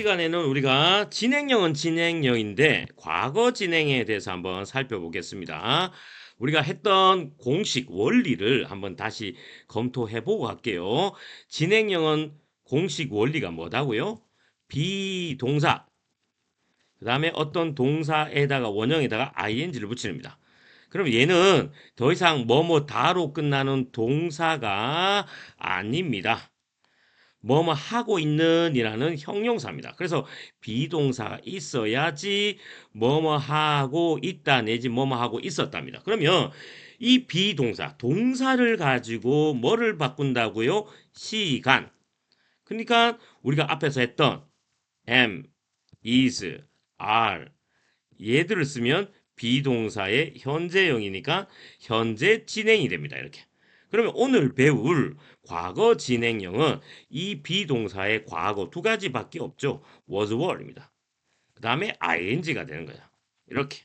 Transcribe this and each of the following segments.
시간에는 우리가 진행형은 진행형인데 과거 진행에 대해서 한번 살펴보겠습니다. 우리가 했던 공식 원리를 한번 다시 검토해 보고 갈게요. 진행형은 공식 원리가 뭐다고요? 비동사. 그 다음에 어떤 동사에다가 원형에다가 ing를 붙이는 겁니다. 그럼 얘는 더 이상 뭐뭐 다로 끝나는 동사가 아닙니다. 뭐뭐 하고 있는이라는 형용사입니다. 그래서 비동사가 있어야지 뭐뭐 하고 있다 내지 뭐뭐 하고 있었답니다. 그러면 이 비동사 동사를 가지고 뭐를 바꾼다고요? 시간. 그러니까 우리가 앞에서 했던 am, is, are 얘들을 쓰면 비동사의 현재형이니까 현재 진행이 됩니다. 이렇게. 그러면 오늘 배울 과거 진행형은 이 비동사의 과거 두 가지밖에 없죠. was, were입니다. 그 다음에 ing가 되는 거야. 이렇게.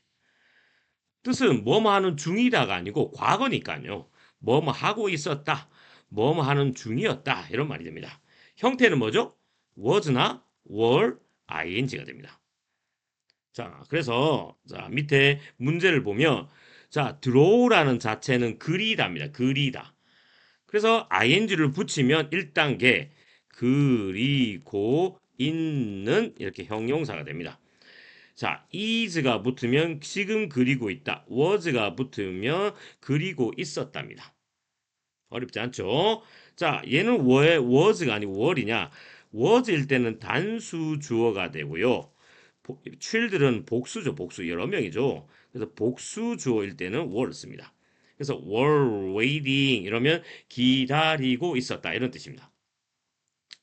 뜻은 뭐뭐 하는 중이다가 아니고 과거니까요. 뭐뭐 하고 있었다. 뭐뭐 하는 중이었다. 이런 말이 됩니다. 형태는 뭐죠? was나 were, ing가 됩니다. 자, 그래서 자, 밑에 문제를 보면 자, draw라는 자체는 그리다입니다. 그리다. 그래서 ing를 붙이면 1단계 그리고 있는 이렇게 형용사가 됩니다. 자, is가 붙으면 지금 그리고 있다. was가 붙으면 그리고 있었답니다. 어렵지 않죠? 자, 얘는 왜 was가 아니고 were이냐? was일 때는 단수 주어가 되고요. 보- children 복수죠. 복수 여러 명이죠. 그래서 복수 주어일 때는 were 씁니다. 그래서 were waiting 이러면 기다리고 있었다 이런 뜻입니다.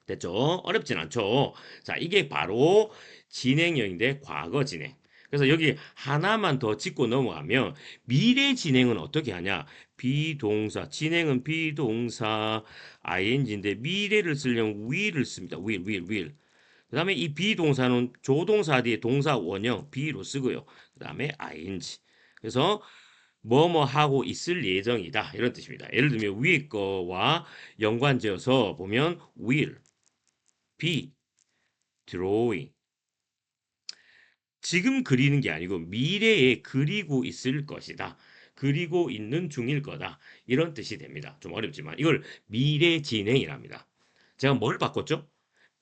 됐죠? 어렵진 않죠? 자, 이게 바로 진행형인데 과거 진행. 그래서 여기 하나만 더 짚고 넘어가면 미래 진행은 어떻게 하냐? 비동사, 진행은 비동사 ing인데 미래를 쓰려면 will을 씁니다. will, will, will. 그 다음에 이 비동사는 조동사 뒤에 동사 원형 be로 쓰고요. 그 다음에 ing. 그래서 뭐뭐 하고 있을 예정이다. 이런 뜻입니다. 예를 들면 위에 거와 연관지어서 보면 will, be, drawing. 지금 그리는 게 아니고 미래에 그리고 있을 것이다. 그리고 있는 중일 거다. 이런 뜻이 됩니다. 좀 어렵지만 이걸 미래 진행이랍니다. 제가 뭘 바꿨죠?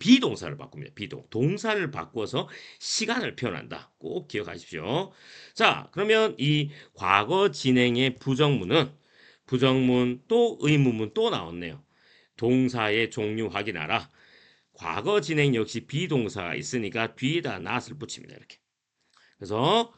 비동사를 바꿉니다. 비동. 동사를 바꿔서 시간을 표현한다. 꼭 기억하십시오. 자, 그러면 이 과거 진행의 부정문은 부정문 또 의문문 또 나왔네요. 동사의 종류 확인하라. 과거 진행 역시 비동사가 있으니까 뒤에다 not을 붙입니다. 이렇게. 그래서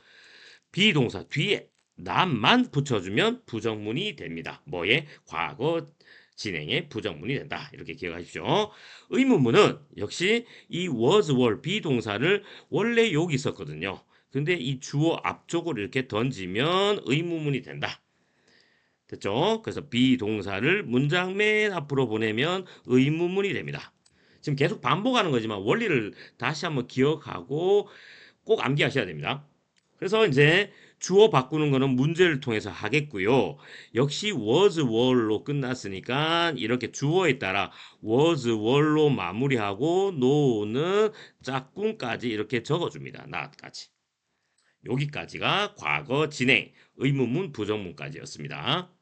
비동사 뒤에 not만 붙여주면 부정문이 됩니다. 뭐에? 과거 진행의 부정문이 된다. 이렇게 기억하십시오. 의문문은 역시 이 was, were 비동사를 원래 여기 있었거든요. 근데 이 주어 앞쪽으로 이렇게 던지면 의문문이 된다. 됐죠? 그래서 비동사를 문장 맨 앞으로 보내면 의문문이 됩니다. 지금 계속 반복하는 거지만 원리를 다시 한번 기억하고 꼭 암기하셔야 됩니다. 그래서 이제 주어 바꾸는 거는 문제를 통해서 하겠고요. 역시 was, were로 끝났으니까 이렇게 주어에 따라 was, were로 마무리하고 no는 짝꿍까지 이렇게 적어줍니다. not까지. 여기까지가 과거 진행, 의문문, 부정문까지였습니다.